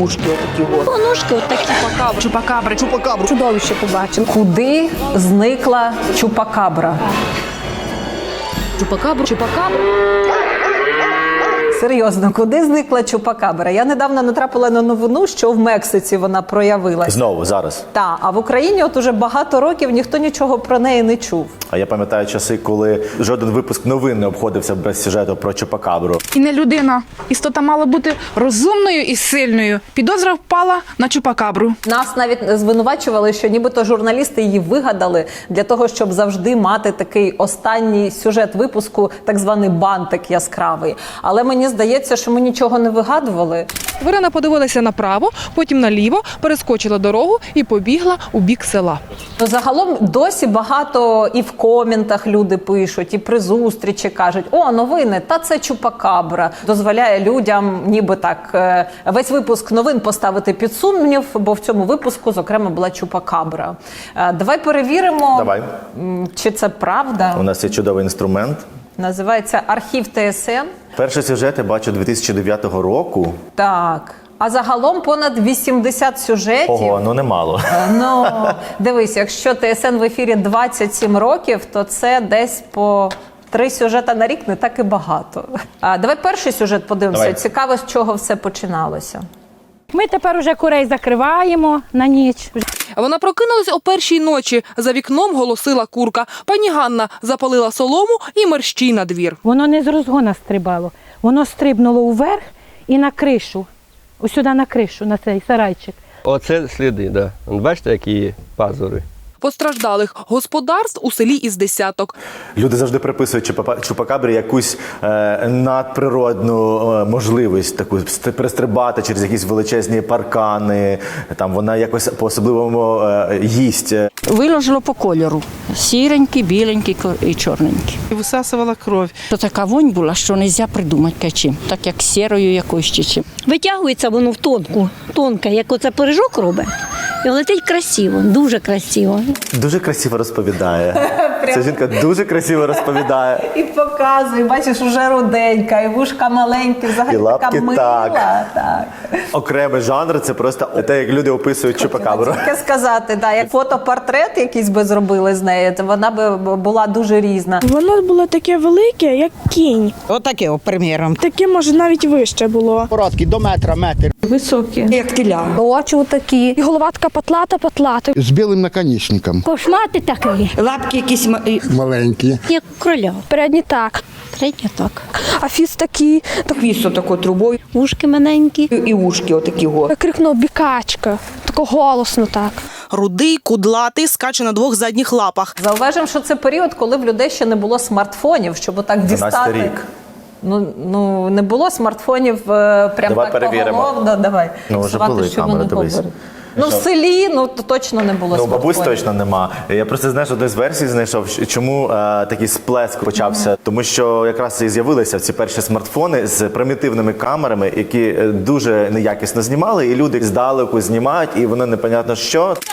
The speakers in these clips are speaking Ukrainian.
Ушки отакі от. Поножки отакі. Чупакабри. Чупакабри. Чудовище побачимо. Куди зникла чупакабра? Чупакабра. Чупакабру. Серйозно, куди зникла чупакабра? Я недавно натрапила на новину, що в Мексиці вона проявилась. Знову зараз. Та, а в Україні от уже багато років ніхто нічого про неї не чув. А я пам'ятаю часи, коли жоден випуск новин не обходився без сюжету про Чупакабру. І не людина. Істота мала бути розумною і сильною. Підозра впала на чупакабру. Нас навіть звинувачували, що нібито журналісти її вигадали для того, щоб завжди мати такий останній сюжет випуску, так званий бантик яскравий. Але мені здається, що ми нічого не вигадували. Тварина подивилася направо, потім наліво, перескочила дорогу і побігла у бік села. Ну, загалом досі багато і в коментах люди пишуть, і при зустрічі кажуть: о, новини, та це чупакабра. Дозволяє людям, ніби так, е, весь випуск новин поставити під сумнів, бо в цьому випуску, зокрема, була чупакабра. Е, Давай перевіримо, Давай. чи це правда. У нас є чудовий інструмент. Називається архів ТСН. Перший сюжет я бачу 2009 року. Так. А загалом понад 80 сюжетів. Ого, ну немало. Ну, дивись, якщо ТСН в ефірі 27 років, то це десь по три сюжета на рік не так і багато. А, давай перший сюжет подивимося. Давай. Цікаво, з чого все починалося. Ми тепер уже курей закриваємо на ніч. Вона прокинулась о першій ночі. За вікном голосила курка. Пані Ганна запалила солому і мерщій на двір. Воно не з розгона стрибало, воно стрибнуло вверх і на кришу. Ось сюди на кришу, на цей сарайчик. Оце сліди, да. Бачите, які пазури. Постраждалих господарств у селі із десяток. Люди завжди приписують Чупакабрі якусь е, надприродну е, можливість таку ст- перестрибати через якісь величезні паркани. Там вона якось по-особливому е, їсть. Виложило по кольору. Сіренький, біленький і чорненький. Висасувала кров. То така вонь була, що не можна придумати чим. Так як сірою якоюсь чи чим. Витягується воно в тонку, тонке, як оце пиріжок робить. І летить красиво, дуже красиво. Дуже красиво розповідає. Ця жінка дуже красиво розповідає. І показує, бачиш, уже руденька, і вушка маленькі, взагалі І лапки така мила. так. так. Окремий жанр це просто те, як люди описують Чупакабру. Таке сказати, да, як фотопортрет якийсь би зробили з нею, то вона би була дуже різна. Воно було таке велике, як кінь. Отаке, о, приміром. Таке, може, навіть вище було. Короткий, до метра, метр. Високе. Як теля. Очі такі. І голова така патлата, патлата. З білим наконечником. Кошмати такі, Лапки якісь Маленькі. як кроля. Передні так. Третя так. А фіс такий, хвіст отако трубою Вушки маленькі. і, і ушки отакі го. так крикнув бікачка. Тако голосно так. Рудий, кудлатий, скаче на двох задніх лапах. Зауважимо, що це період, коли в людей ще не було смартфонів, щоб отак дістати. рік. Ну, ну не було смартфонів е, прям Давай так перевіримо. поголовно. Давай. Ну, вже Звати, були що камери, вони дивись. говорять. Ну, в селі ну то точно не було Ну, смартфонів. бабусь точно нема. Я просто знаєш, одну з версій знайшов, чому е, такий сплеск почався. Тому що якраз і з'явилися ці перші смартфони з примітивними камерами, які е, дуже неякісно знімали, і люди здалеку знімають, і воно непонятно що.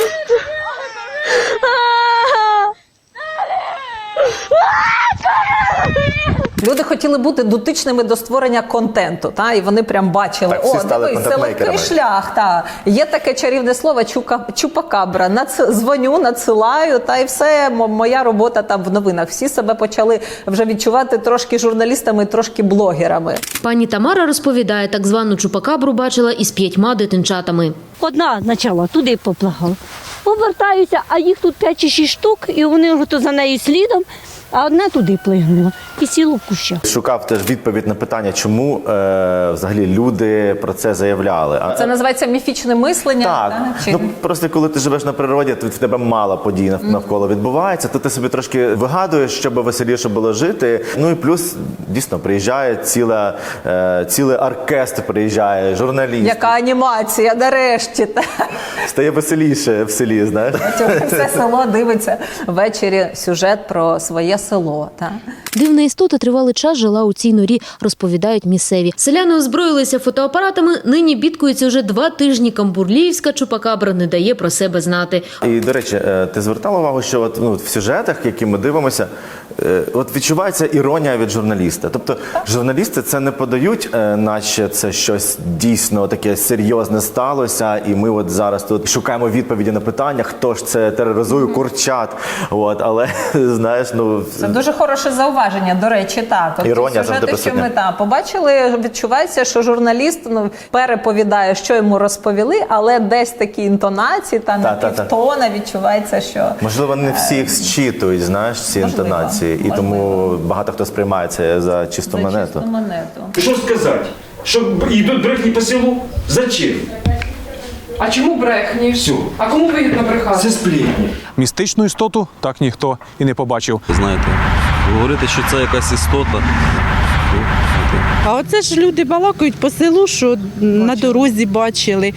Люди хотіли бути дотичними до створення контенту, та і вони прям бачили, Так, всі о, стали дивись, це легкий шлях. Та є таке чарівне слово чука, чупакабра. Нац, дзвоню, надсилаю, та і все мо- моя робота там в новинах. Всі себе почали вже відчувати трошки журналістами, трошки блогерами. Пані Тамара розповідає, так звану чупакабру бачила із п'ятьма дитинчатами. Одна почала, туди поплахала. Повертаюся, а їх тут 5 чи 6 штук, і вони вже то за нею слідом, а одна туди плигнула і сіло в кущах. Шукав теж відповідь на питання, чому е, взагалі люди про це заявляли. А- Це називається міфічне мислення. Так, та? Чи- ну просто коли ти живеш на природі, то в тебе мало подій нав- навколо відбувається, то ти собі трошки вигадуєш, щоб веселіше було жити. Ну і плюс дійсно приїжджає ціла, е, цілий оркестр, приїжджає, журналіст. Яка анімація, нарешті. Та. Стає веселіше в селі, знаєш. Все село дивиться ввечері сюжет про своє село. Та? Дивна істота тривалий час жила у цій норі, розповідають місцеві. Селяни озброїлися фотоапаратами. Нині бідкується вже два тижні. Камбурліївська чупакабра не дає про себе знати. І до речі, е, ти звертала увагу, що от, ну, в сюжетах, які ми дивимося, от відчувається іронія від журналіста. Тобто, журналісти це не подають, е, наче це щось дійсно таке серйозне сталося, і ми от зараз тут шукаємо відповіді на питання, хто ж це тероризує курчат. От, але знаєш, ну Це дуже хороше зауваження. До речі, так От ті Іронія завжди сюжети, що ми та побачили, відчувається, що журналіст ну переповідає, що йому розповіли, але десь такі інтонації та Та, та, та. відчувається, що Можливо, не всі їх зчитують, знаєш, ці Можливо, інтонації, і тому багато хто сприймає це за чисту за монету. чисту монету. Що сказати? Що йдуть брехні по селу? Зачем? А чому брехні? Все. А кому вигідно брехати? Це сплетні. Містичну істоту так ніхто і не побачив. Знаєте, говорити, що це якась істота. А оце ж люди балакають по селу, що на дорозі бачили.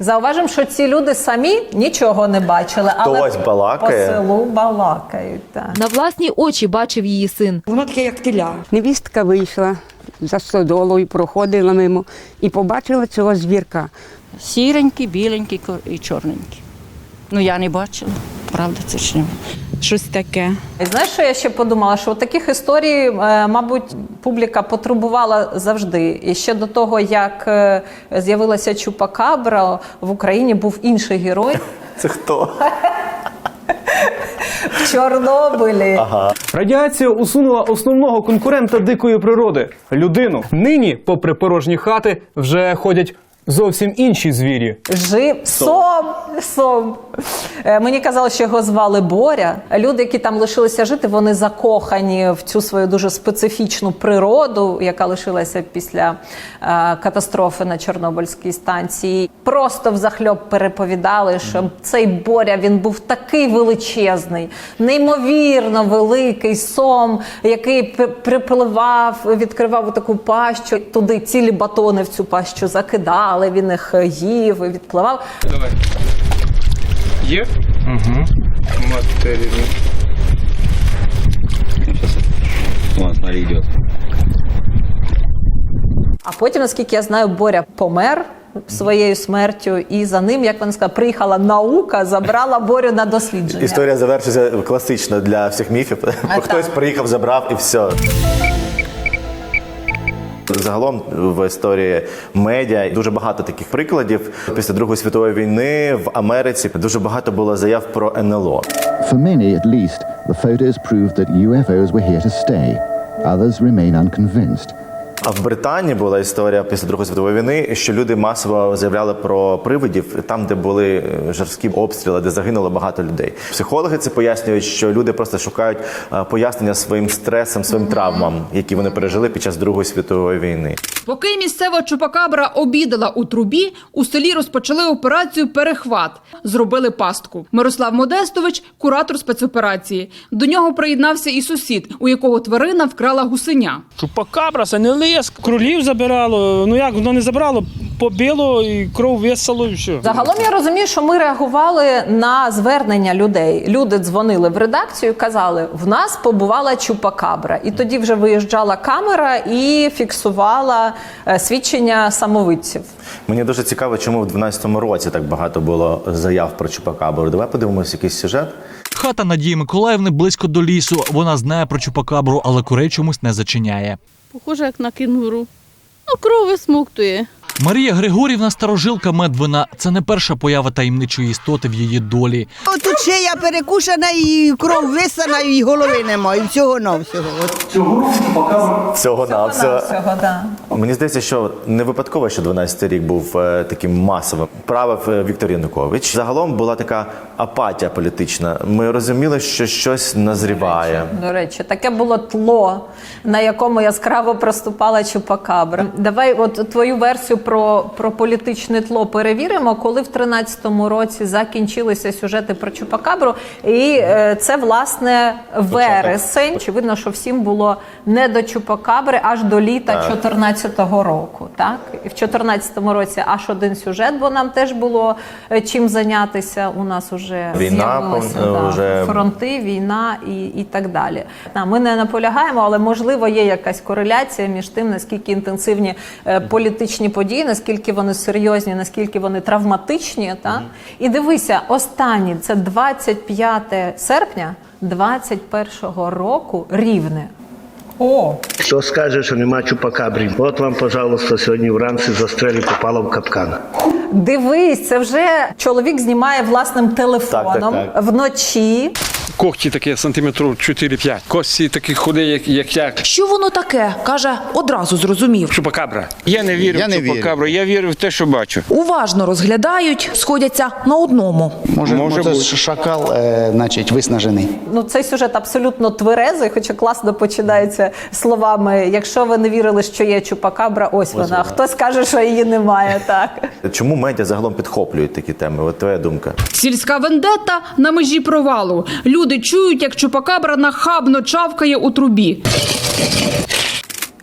Зауважимо, що ці люди самі нічого не бачили, але Хтось балакає. по селу балакають. Так. На власні очі бачив її син. Воно таке, як теля. Невістка вийшла за стодолою, проходила мимо і побачила цього звірка. Сіренький, біленький і чорненький. Ну я не бачила. Правда, це ж не. Щось таке. І знаєш, що я ще подумала? Що таких історій, е, мабуть, публіка потребувала завжди. І ще до того, як е, з'явилася Чупакабра, в Україні був інший герой Це хто? в Чорнобилі. Радіація усунула основного конкурента дикої природи людину. Нині, попри порожні хати, вже ходять зовсім інші звірі. Жив сом, сом. Е, Мені казали, що його звали Боря. Люди, які там лишилися жити, вони закохані в цю свою дуже специфічну природу, яка лишилася після е, катастрофи на Чорнобильській станції. Просто взахльоб переповідали, що цей Боря він був такий величезний, неймовірно великий сом, який п- припливав, відкривав таку пащу. Туди цілі батони в цю пащу закидали. Він їх їв і відпливав. Давай. Є? Угу. Матеріал. А потім, наскільки я знаю, Боря помер своєю смертю, і за ним, як вона сказала, приїхала наука, забрала Борю на дослідження. Історія завершиться класично для всіх міфів. А, Хтось так. приїхав, забрав і все. Загалом в історії медіа дуже багато таких прикладів. Після Другої світової війни в Америці дуже багато було заяв про НЛО. For many, at least, the photos proved that UFOs were here to stay. Others remain unconvinced. А в Британії була історія після Другої світової війни, що люди масово заявляли про привидів там, де були е, жорсткі обстріли, де загинуло багато людей. Психологи це пояснюють, що люди просто шукають е, пояснення своїм стресам, своїм травмам, які вони пережили під час Другої світової війни. Поки місцева чупакабра обідала у трубі, у селі розпочали операцію Перехват. Зробили пастку. Мирослав Модестович, куратор спецоперації. До нього приєднався і сусід, у якого тварина вкрала гусеня. Чупакабра, це не лис. Кролів забирало. Ну як воно не забрало, побило і кров висало і все. Загалом я розумію, що ми реагували на звернення людей. Люди дзвонили в редакцію, і казали: в нас побувала чупакабра. І тоді вже виїжджала камера і фіксувала е, свідчення самовидців. Мені дуже цікаво, чому в 12-му році так багато було заяв про Чупакабру. Давай подивимось якийсь сюжет. Хата Надії Миколаївни близько до лісу. Вона знає про чупакабру, але курей чомусь не зачиняє. Похоже, як на кінгуру. Ну, кров висмоктує. Марія Григорівна старожилка Медвина. Це не перша поява таємничої істоти в її долі. Тут ще я перекушена і кров висана, і голови немає, і всього на всього. Цього на. Всього, да. Мені здається, що не випадково, що 12-й рік був е, таким масовим. Правив е, Віктор Янукович. Загалом була така апатія політична. Ми розуміли, що щось назріває. До речі, таке було тло, на якому яскраво проступала чупакабра. Давай, от твою версію про, про політичне тло перевіримо, коли в 13-му році закінчилися сюжети про Чупакабру, і е, це власне вересень. Очевидно, що всім було не до Чупакабри аж до літа 14-го року. Так і в 14-му році аж один сюжет, бо нам теж було е, чим зайнятися. У нас уже Війна, пом- да, вже- фронти, війна і, і так далі. Да, ми не наполягаємо, але можливо є якась кореляція між тим, наскільки інтенсивні е, політичні події, наскільки вони серйозні, наскільки вони травматичні. Та? І дивися, останні це 25 серпня 21-го року рівне. О, Хто скаже, що нема чупакабрів? От вам, пожалуйста, сьогодні вранці застрелі попало в капкан. дивись, це вже чоловік знімає власним телефоном Так, так, вночі. Когті такі сантиметрів 4-5. Кості такі худі, як, як як. Що воно таке? каже, одразу зрозумів. Чупакабра. Я не вірю Я в не вірю. чупакабру, я вірю в те, що бачу. Уважно розглядають, сходяться на одному. Може, Може може бути. шакал, е, значить, виснажений. Ну, цей сюжет абсолютно тверезий, хоча класно починається словами: якщо ви не вірили, що є чупакабра, ось, вона. вона. Хтось каже, що її немає. Так Чому медіа загалом підхоплюють такі теми? От твоя думка. Сільська вендетта на межі провалу. Люди чують, як чупакабра нахабно чавкає у трубі.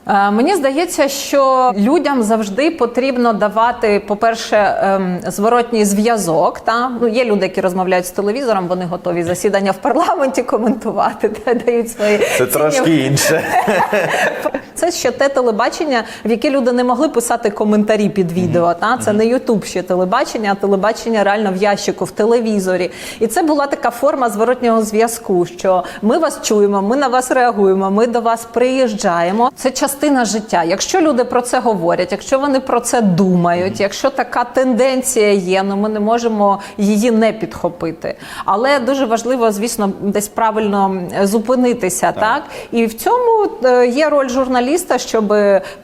Е, Мені здається, що людям завжди потрібно давати, по-перше, ем, зворотній зв'язок. Та ну є люди, які розмовляють з телевізором, вони готові засідання в парламенті коментувати, та дають свої Це трошки інше. Це ще те телебачення, в яке люди не могли писати коментарі під відео. Та це не Ютуб ще телебачення, а телебачення реально в ящику, в телевізорі. І це була така форма зворотнього зв'язку, що ми вас чуємо, ми на вас реагуємо, ми до вас приїжджаємо. Це частина життя. Якщо люди про це говорять, якщо вони про це думають, якщо така тенденція є, ну ми не можемо її не підхопити. Але дуже важливо, звісно, десь правильно зупинитися, так, і в цьому е, є роль журналіста, щоб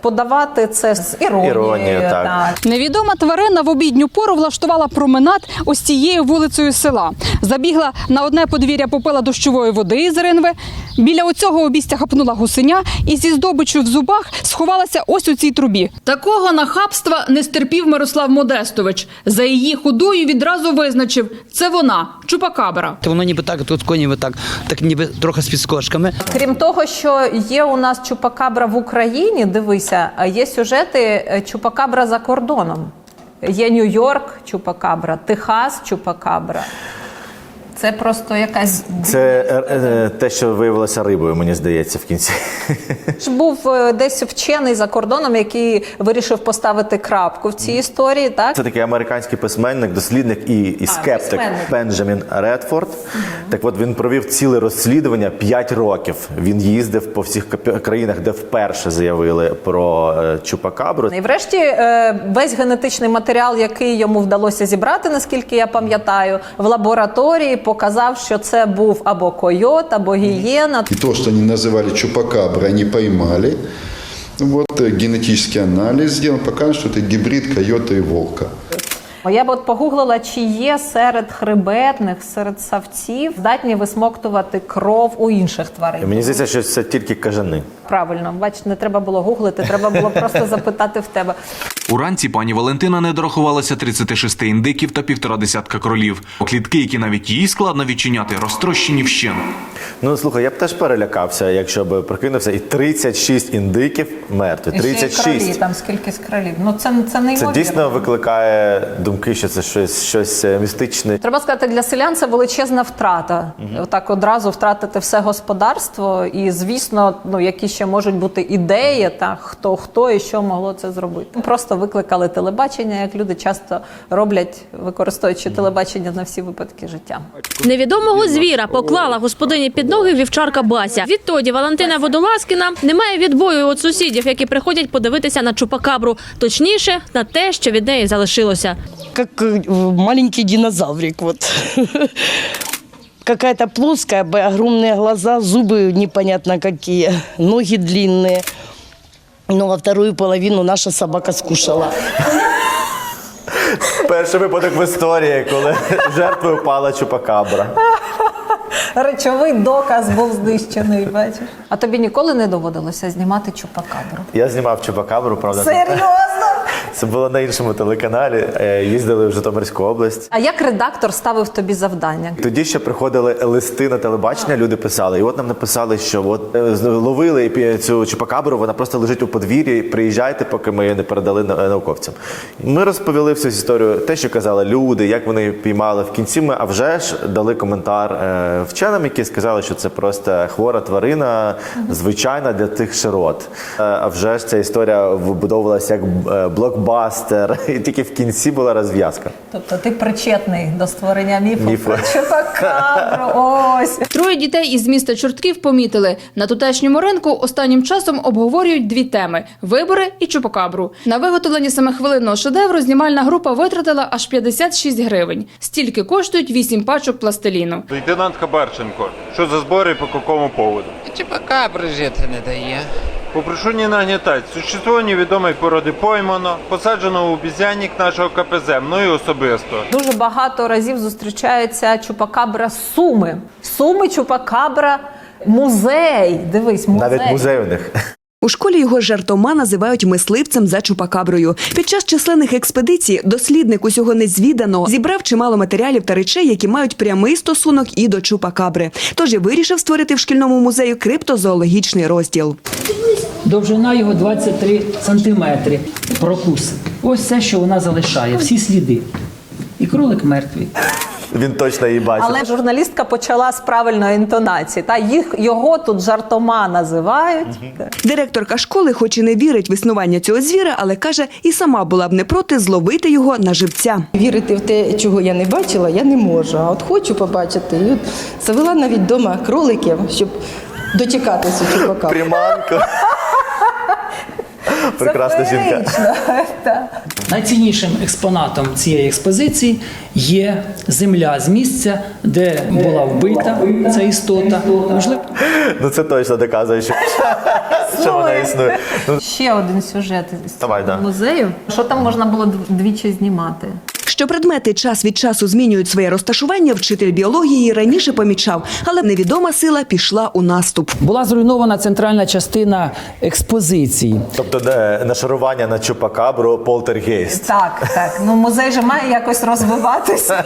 подавати це з іронією. Іронією, так. Невідома тварина в обідню пору влаштувала променад ось цією вулицею села. Забігла на одне подвір'я, попила дощової води із ринви. Біля оцього обістя хапнула гусеня і зі здобичю в зубах сховалася ось у цій трубі. Такого нахабства не стерпів Мирослав Модестович. За її худою відразу визначив – це вона, чупакабра. То воно ніби так, тут ніби так, так ніби трохи з підскочками. Крім того, що є у нас чупакабра в Україні, дивися, а є сюжети е, чупакабра за кордоном. Є Нью-Йорк, чупакабра, Техас, чупакабра. Це просто якась Це е, е, те, що виявилося рибою, мені здається, в кінці. Ж був е, десь вчений за кордоном, який вирішив поставити крапку в цій історії. Так Це такий американський письменник, дослідник і, і скептик письменник. Бенджамін Редфорд. Так от він провів ціле розслідування 5 років. Він їздив по всіх кап- країнах, де вперше заявили про е, чупакабру. І врешті е, весь генетичний матеріал, який йому вдалося зібрати, наскільки я пам'ятаю, в лабораторії показав, що це був або койот, або гієна. И то, что они называли чупакабры, они поймали. Вот э, генетический анализ сделан, показывает, что это гибрид койота и волка. Я б от погуглила, чи є серед хребетних, серед савців здатні висмоктувати кров у інших тварин. Мені здається, що це тільки кажани. Правильно, бач, не треба було гуглити, треба було просто запитати в тебе. Уранці пані Валентина не дорахувалася 36 індиків та півтора десятка кролів. Клітки, які навіть їй складно відчиняти, розтрощені вщент. Ну слухай, я б теж перелякався, якщо б прикинувся, і 36 індиків мертві. І ще й кролі, там скільки з кролів. Ну це, це Це дійсно викликає думки, що це щось, щось е, містичне. Треба сказати, для селян це величезна втрата. Отак одразу втратити все господарство, і звісно, ну які ще можуть бути ідеї, та хто хто і що могло це зробити. Просто викликали телебачення, як люди часто роблять, використовуючи телебачення на всі випадки життя. Невідомого звіра поклала господині під ноги вівчарка Бася. Відтоді Валентина Водолазкіна не має відбою від сусідів, які приходять подивитися на чупакабру, точніше на те, що від неї залишилося. Как э, маленький динозаврик вот. Какая-то плоская, б- огромные глаза, зубы непонятно какие, ноги длинные. Но во вторую половину наша собака скушала. Перший випадок в історії, коли жертвою пала чупакабра. Речовий доказ був знищений. Бачиш, а тобі ніколи не доводилося знімати чупакабру? Я знімав чупакабру, правда. Серйозно? Це було на іншому телеканалі. Е, Їздили в Житомирську область. А як редактор ставив тобі завдання? Тоді ще приходили листи на телебачення, люди писали. І от нам написали, що от е, ловили цю чупакабру, вона просто лежить у подвір'ї. Приїжджайте, поки ми її не передали на- науковцям. Ми розповіли всю історію, те, що казали люди, як вони її піймали. В кінці ми, а вже ж дали коментар е, вченим, які сказали, що це просто хвора тварина, звичайна для тих широт. Е, а вже ж ця історія вибудовувалася як е, блокбастер, і тільки в кінці була розв'язка. Тобто ти причетний до створення міфу, Міфу. про чупакабру. Ось. Троє дітей із міста Чортків помітили, на тутешньому ринку останнім часом обговорюють дві теми: вибори і чупакабру. На виготовлення семихвилинного шедевру знімальна група витратила аж 56 гривень. Стільки коштують 8 пачок пластиліну. Лейтенант Хабарченко, що за збори і по якому поводу? Чупакабри жити не дає. Попрошу не нагнітати. Существо невідомої породи поймано, посаджено у обізянник нашого КПЗ, мною особисто. Дуже багато разів зустрічається чупакабра Суми. Суми, чупакабра, музей. Дивись, музей. Навіть музей у них. У школі його жартома називають мисливцем за чупакаброю. Під час численних експедицій дослідник усього незвіданого зібрав чимало матеріалів та речей, які мають прямий стосунок і до чупакабри. Тож і вирішив створити в шкільному музеї криптозоологічний розділ. Довжина його 23 сантиметри. Прокус. Ось все, що вона залишає, всі сліди. І кролик мертвий. Він точно її бачив. Але журналістка почала з правильної інтонації. Та їх його тут жартома називають. Директорка школи, хоч і не вірить в існування цього звіра, але каже, і сама була б не проти зловити його на живця. Вірити в те, чого я не бачила, я не можу. А от хочу побачити. І от завела навіть вдома кроликів, щоб дочекатися чупака. Приманка. Прекрасна жінка. Найціннішим експонатом цієї експозиції є земля з місця, де була вбита ця істота. Можливо, Ну це точно доказує, що, що вона існує. Ну, Ще один сюжет з Давай, да. музею. Що там можна було двічі знімати? Що предмети час від часу змінюють своє розташування, вчитель біології раніше помічав, але невідома сила пішла у наступ. була зруйнована центральна частина експозиції. Тобто де нашарування на чупакабру полтергейст. Так, так. Ну музей же має якось розвиватися.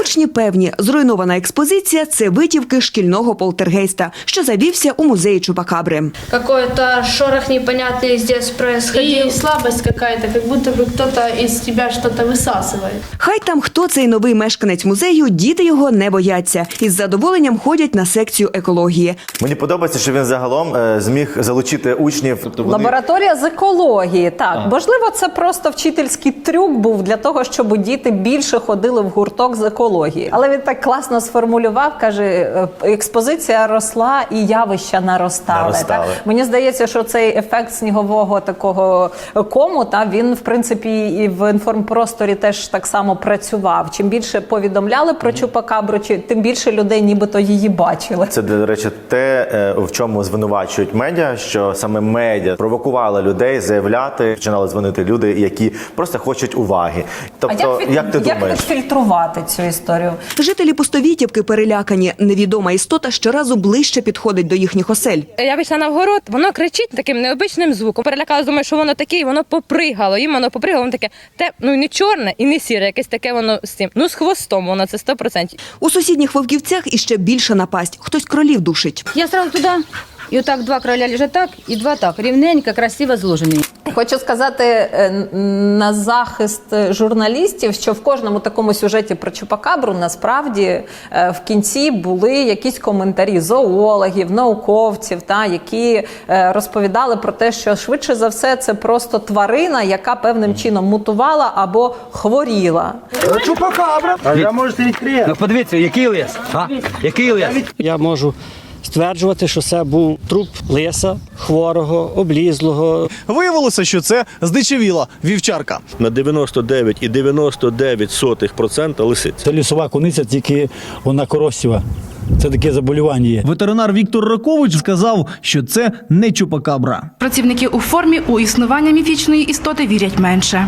Учні певні, зруйнована експозиція це витівки шкільного полтергейста, що завівся у музеї Чупакабри. Какой-то шорох непонятный здесь происходил. И слабость какая-то, как будто бы кто-то из тебя что-то высасывает. Хай там хто цей новий мешканець музею, діти його не бояться і з задоволенням ходять на секцію екології. Мені подобається, що він загалом е, зміг залучити учнів. Тобто вони Лабораторія з екології. Так, можливо, це просто вчительський трюк був для того, щоб діти більше ходили в гурток з екології. Але він так класно сформулював, каже: е, експозиція росла і явища наростали. Наростали. Так? Мені здається, що цей ефект снігового такого кому, та він в принципі і в інформпросторі теж так само працював. Чим більше повідомляли про чупакабру, тим більше людей нібито її бачили. Це, до речі, те, е, в чому звинувачують медіа, що саме медіа провокували людей заявляти, починали дзвонити люди, які просто хочуть уваги. Тобто, а як, від- як ти думаєш? відфільтрувати цю історію? Жителі пустовітівки перелякані. Невідома істота щоразу ближче підходить до їхніх осель. Я вийшла на вгород, воно кричить таким необичним звуком. Перелякалась, думаю, що воно таке, і воно попригало. І воно попригало, воно таке, те, ну не чорне і не сіре, якесь таке воно з цим. Ну з хвостом воно це 100%. У сусідніх вовківцях іще більша напасть. Хтось кролів душить. Я сразу туда, і отак два кроля лежать так, і два так, рівненько, красиво зложені. Хочу сказати е, на захист журналістів, що в кожному такому сюжеті про Чупакабру насправді е, в кінці були якісь коментарі зоологів, науковців, та які е, розповідали про те, що швидше за все це просто тварина, яка певним чином мутувала або хворіла. Чупакабра! А я можете відкрити. Ну подивіться, який лис? А? Який лис? Я можу стверджувати, що це був труп лиса, хворого, облізлого. Виявилося, що це здичавіла вівчарка. На 99,99% лисиця. Це лісова куниця, тільки вона коросіва. Це таке заболювання є. Ветеринар Віктор Ракович сказав, що це не чупакабра. Працівники у формі у існування міфічної істоти вірять менше.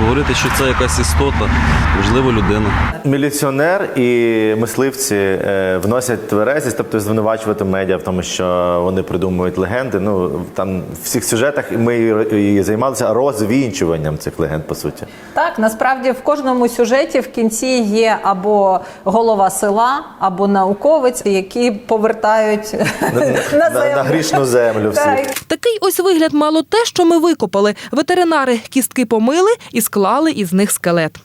Говорити, що це якась істота, можливо, людина. Міліціонер і мисливці е, вносять тверезість, тобто звинувачувати медіа в тому, що вони придумують легенди. Ну там в всіх сюжетах ми і, займалися розвінчуванням цих легенд, по суті. Так, насправді в кожному сюжеті в кінці є або голова села, або науковець, які повертають На, на на, на грішну землю всіх. Так. Такий ось вигляд мало те, що ми викопали. Ветеринари кістки помили і склали із них скелет.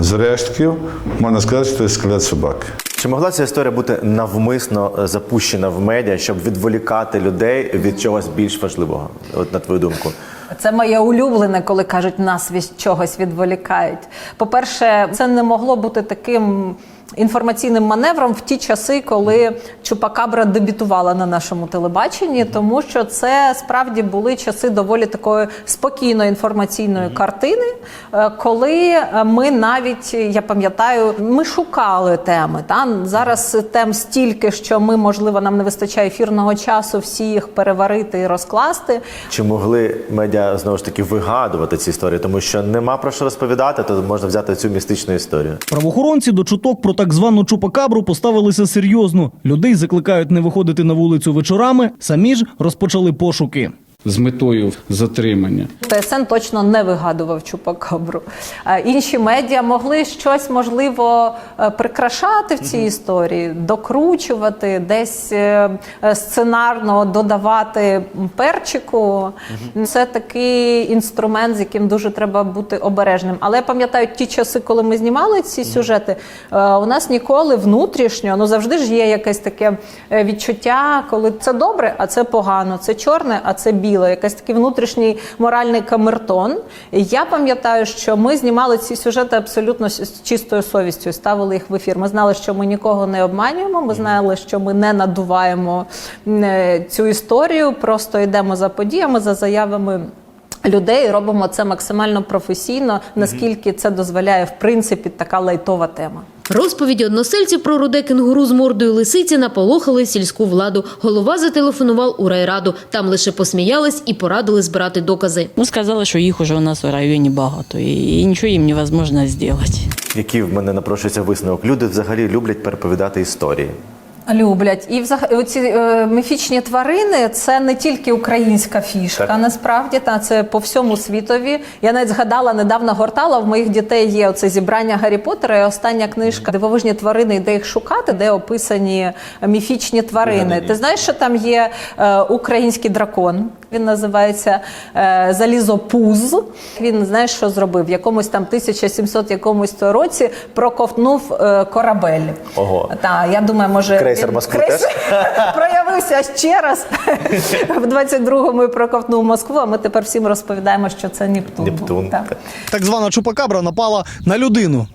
З рештків можна сказати, що це скелет собаки. Чи могла ця історія бути навмисно е, запущена в медіа, щоб відволікати людей від чогось більш важливого? От на твою думку? Це моє улюблене, коли кажуть, нас від чогось відволікають. По-перше, це не могло бути таким. Інформаційним маневром в ті часи, коли Чупакабра дебютувала на нашому телебаченні, тому що це справді були часи доволі такої спокійної інформаційної картини, е, коли е, ми навіть я пам'ятаю, ми шукали теми. Та зараз тем стільки, що ми можливо нам не вистачає ефірного часу всі їх переварити і розкласти. Чи могли медіа знову ж таки вигадувати ці історії? Тому що нема про що розповідати, то можна взяти цю містичну історію. Правоохоронці до чуток про так звану чупакабру поставилися серйозно. Людей закликають не виходити на вулицю вечорами. Самі ж розпочали пошуки. З метою затримання. ТСН точно не вигадував чупакабру. Інші медіа могли щось можливо е, прикрашати в цій історії, докручувати, десь е, е, сценарно додавати перчику. Це такий інструмент, з яким дуже треба бути обережним. Але я пам'ятаю ті часи, коли ми знімали ці сюжети. У нас ніколи внутрішньо, ну завжди ж є якесь таке відчуття, коли це добре, а це погано, це чорне, а це біле. Якийсь такий внутрішній моральний камертон. І я пам'ятаю, що ми знімали ці сюжети абсолютно з з чистою совістю ставили їх в ефір. Ми знали, що ми нікого не обманюємо. Ми знали, що ми не надуваємо е, цю історію. Просто йдемо за подіями, за заявами. Людей робимо це максимально професійно, наскільки це дозволяє в принципі така лайтова тема. Розповіді односельців про руде кенгуру з мордою лисиці наполохали сільську владу. Голова зателефонував у райраду. Там лише посміялись і порадили збирати докази. Ну, сказали, що їх уже у нас у районі багато, і, і нічого їм невозможно зробити. Який в мене напрошується висновок? Люди взагалі люблять переповідати історії. Люблять і взагалі ці е, міфічні тварини це не тільки українська фішка. Так. Насправді та це по всьому світові. Я навіть згадала недавно гортала. В моїх дітей є оце зібрання Гаррі Поттера. І остання книжка Дивовижні тварини, де їх шукати, де описані міфічні тварини. Ти знаєш, що там є е, український дракон. Він називається е, Залізопуз. Він знаєш, що зробив? В якомусь там 1700 якомусь році проковтнув е, корабель. Ого. Та я думаю, може Крейсер Москву крейсер проявився ще раз в 22-му і проковтнув Москву. А ми тепер всім розповідаємо, що це Нептун. Нептун. Так. Так звана чупакабра напала на людину.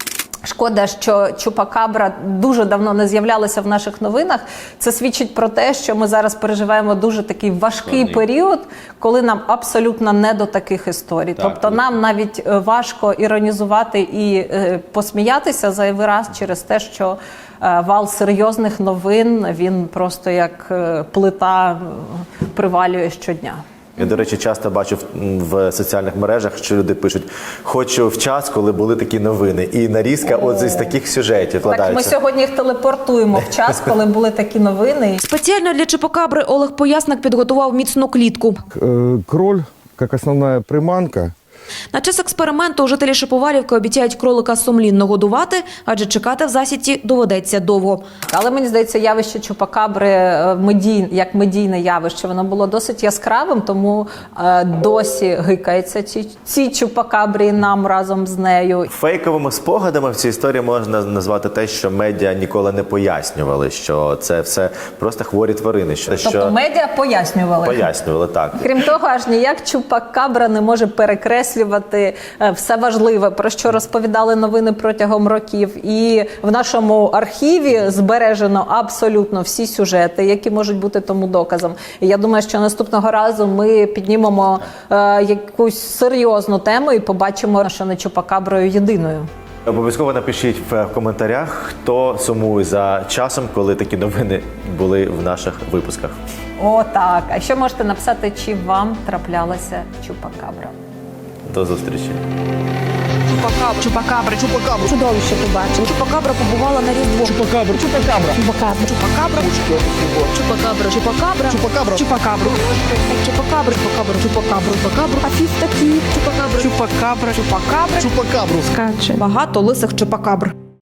Шкода, що Чупакабра дуже давно не з'являлася в наших новинах. Це свідчить про те, що ми зараз переживаємо дуже такий важкий період, коли нам абсолютно не до таких історій. тобто нам навіть е, важко іронізувати і е, посміятися зайвий раз через те, що е, вал серйозних новин він просто як е, плита привалює щодня. Я, до речі, часто бачу в- в соціальних мережах, що люди пишуть: хочу в час, коли були такі новини. І нарізка от з таких сюжетів Так, ми сьогодні їх телепортуємо в час, коли були такі новини. Спеціально для Чепокабри Олег Поясник підготував міцну клітку. Э, Кроль, як основна приманка, На час експерименту жителі Шиповарівки обіцяють кролика сумлінно годувати, адже чекати в засідці доведеться довго. Але мені здається, явище Чупакабри е, медій, як медійне явище, воно було досить яскравим, тому е, досі гикається ці, ці Чупакабрі нам разом з нею. Фейковими спогадами в цій історії можна назвати те, що медіа ніколи не пояснювали, що це все просто хворі тварини. Що, Тобто що медіа пояснювали. пояснювали так. Крім того, аж ніяк Чупакабра не може перекреслювати е, все важливе, про що розповідали новини протягом років. І в нашому архіві збережено абсолютно всі сюжети, які можуть бути тому доказом. І я думаю, що наступного разу ми піднімемо е, якусь серйозну тему і побачимо, що не Чупакаброю єдиною. Обов'язково напишіть в коментарях, хто сумує за часом, коли такі новини були в наших випусках. О, так. А що можете написати, чи вам траплялася Чупакабра? До зустрічі. Чупакабра. Чупакабра. Чупакабра. Чудовище побачив. Чупакабра побувала на різдво. Чупакабра. Чупакабра. Чупакабра. Чупакабра. Чупакабра. Чупакабра. Чупакабра. Чупакабра. Чупакабра. Чупакабра. Чупакабра. Чупакабра. А фіст такий. Чупакабра. Чупакабра. Чупакабра. Чупакабру. Скаче. Багато лисих чупакабр.